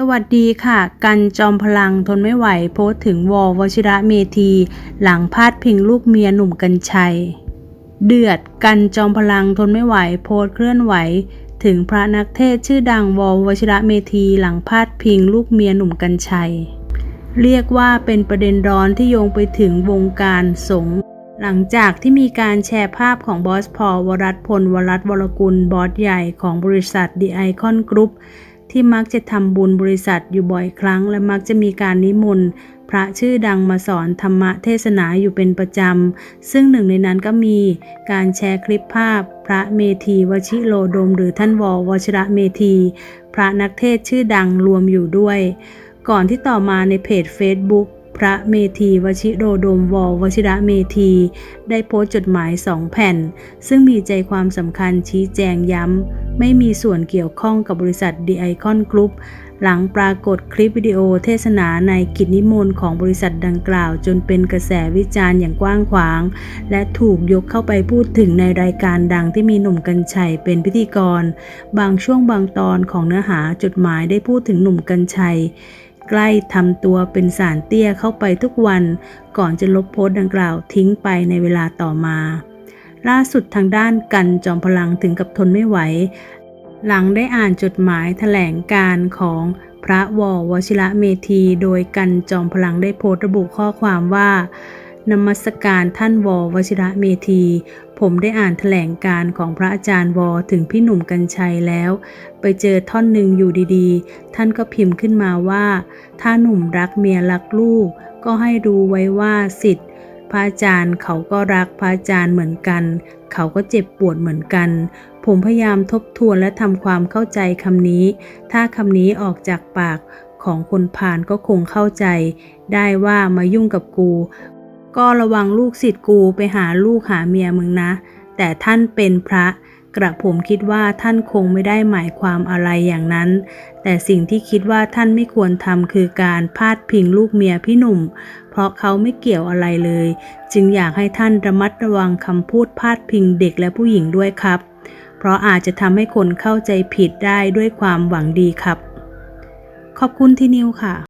สวัสดีค่ะ กันจอมพลังทนไม่ไหวโพสต์ถึงวอวชิระเมธี หลังพาดพิงลูกเมียหนุ่มกัญชัย เดือดกันจอมพลังทนไม่ไหวโพสต์เคลื่อนไหว ถึงพระนักเทศชื่อดังวอวชิระเมธีหลังพาดพิงลูกเมียหนุ่มกัญชัย เรียกว่าเป็นประเด็นร้อนที่โยงไปถึงวงการสงฆ์หลังจากที่มีการแชร์ภาพของบอสพอวรัตน์พลวรัตนวรกุลบอสใหญ่ของบริษัท The Icon Group ที่มักจะทำบุญบริษัทอยู่บ่อยครั้ง และมักจะมีการนิมนต์พระชื่อดังมาสอนธรรมเทศนาอยู่เป็นประจำ ซึ่งหนึ่งในนั้นก็มีการแชร์คลิปภาพ พระเมธีวชิโลดม หรือท่านววชระเมธี พระนักเทศชื่อดังรวมอยู่ด้วย ก่อนที่ต่อมาในเพจ Facebook พระเมธีวชิโรดมววชิระเมธี ได้โพสต์จดหมายสองแผ่น ซึ่งมีใจความสำคัญชี้แจงย้ำ ไม่มีส่วนเกี่ยวข้องกับบริษัท The Icon Group หลังปรากฏคลิปวิดีโอเทศนาในกิจนิมนต์ของบริษัทดังกล่าว จนเป็นกระแสวิจารณ์อย่างกว้างขวาง และถูกยกเข้าไปพูดถึงในรายการดังที่มีหนุ่มกัญชัยเป็นพิธีกร บางช่วงบางตอนของเนื้อหาจดหมายได้พูดถึงหนุ่มกัญชัยใกล้ทำตัวเป็นสารเตี้ยเข้าไปทุกวัน ก่อนจะลบโพสต์ดังกล่าวทิ้งไปในเวลาต่อมา ล่าสุดทางด้านกันจอมพลังถึงกับทนไม่ไหว หลังได้อ่านจดหมายแถลงการของพระววชิระเมธี โดยกันจอมพลังได้โพสต์ระบุข้อความว่านมัสการท่านววชิระเมธี ผมได้อ่านแถลงการของพระอาจารย์วถึงพี่หนุ่มกัญชัยแล้ว ไปเจอท่อนหนึ่งอยู่ดีๆ ท่านก็พิมพ์ขึ้นมาว่า ถ้าหนุ่มรักเมียรักลูก ก็ให้รู้ไว้ว่าสิทธิ์ พระอาจารย์เขาก็รักพระอาจารย์เหมือนกัน เขาก็เจ็บปวดเหมือนกัน ผมพยายามทบทวนและทำความเข้าใจคำนี้ ถ้าคำนี้ออกจากปากของคนผ่านก็คงเข้าใจ ได้ว่ามายุ่งกับกู ก็ระวังลูกศิษย์กูไปหาลูกหาเมียมึงนะ แต่ท่านเป็นพระ กระผมคิดว่าท่านคงไม่ได้หมายความอะไรอย่างนั้น แต่สิ่งที่คิดว่าท่านไม่ควรทำคือการพาดพิงลูกเมียพี่หนุ่ม เพราะเขาไม่เกี่ยวอะไรเลย จึงอยากให้ท่านระมัดระวังคำพูดพาดพิงเด็กและผู้หญิงด้วยครับ เพราะอาจจะทำให้คนเข้าใจผิดได้ด้วยความหวังดีครับ ขอบคุณที่นิวค่ะ